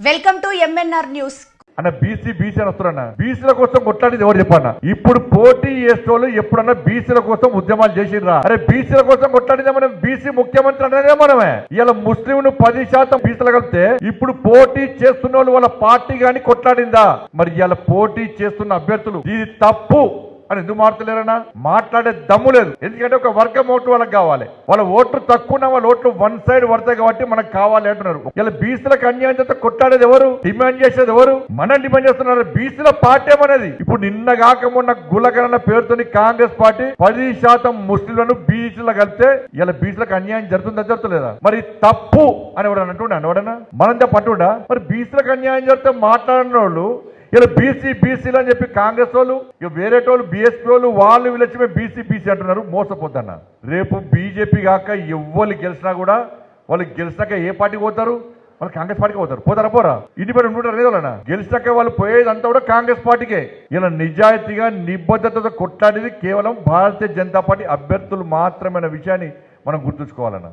Welcome to MNR news అన్న BC BC అని వస్తున్నా బీసీల కోసం కొట్లాడేది ఎవరు చెప్పన్న ఇప్పుడు పోటీ చేసేటోళ్ళు ఎప్పుడన్నా బీసీల కోసం ఉద్యమాలు చేసిర్రా అరే బీసీల కోసం కొట్లాడితే మనం బీసీ ముఖ్యమంత్రి అనేది మనమే. ఇలా ముస్లింను పది శాతం బీసీలు కలిపితే ఇప్పుడు పోటీ చేస్తున్న వాళ్ళు వాళ్ళ పార్టీ గాని కొట్లాడిందా? మరి ఇలా పోటీ చేస్తున్న అభ్యర్థులు ఇది తప్పు. అని ఎందుకు మాట్లాడలేరన్నా మాట్లాడే దమ్ము లేదు. ఎందుకంటే ఒక వర్గం ఓటు వాళ్ళకి కావాలి. వాళ్ళ ఓట్లు తక్కువ వాళ్ళ ఓట్లు వన్ సైడ్ పడతాయి కాబట్టి మనకు కావాలి అంటున్నారు. ఇలా బీసీలకు అన్యాయం చేస్తే కొట్లాడేది ఎవరు? డిమాండ్ చేసేది ఎవరు? మనం డిమాండ్ చేస్తున్నారు. బీసీల పార్టీ అనేది ఇప్పుడు నిన్న కాక మొన్న గులకరణ పేరుతోని కాంగ్రెస్ పార్టీ పది శాతం ముస్లింలను బీసీలో కలిపితే ఇలా బీసీలకు అన్యాయం జరుగుతుందా జరుగుతలేదా? మరి తప్పు అని ఎవడన్నా అంటుండే? ఎవడన్నా? మనం చెప్పంటుండా మరి బీసీలకు అన్యాయం జరిగితే మాట్లాడిన వాళ్ళు ఇలా బీసీ బీసీలు అని చెప్పి కాంగ్రెస్ వాళ్ళు ఇక వేరే వాళ్ళు బీఎస్పీ వాళ్ళు వాళ్ళు వీళ్ళొచ్చి మేము బీసీ బీసీ అంటున్నారు మోసపోతున్నా రేపు బీజేపీ కాక ఎవ్వరు గెలిచినా కూడా వాళ్ళు గెలిచినాక ఏ పార్టీకి పోతారు? వాళ్ళు కాంగ్రెస్ పార్టీకి పోతారు. పోతారా పోరా? ఇండిపెండెంట్ ఉంటారు లేదు వాళ్ళ గెలిచినాక వాళ్ళు పోయేదంతా కూడా కాంగ్రెస్ పార్టీకే. ఇలా నిజాయితీగా నిబద్ధతతో కొట్లాడేది కేవలం భారతీయ జనతా పార్టీ అభ్యర్థులు మాత్రమే విషయాన్ని మనం గుర్తుంచుకోవాలన్నా.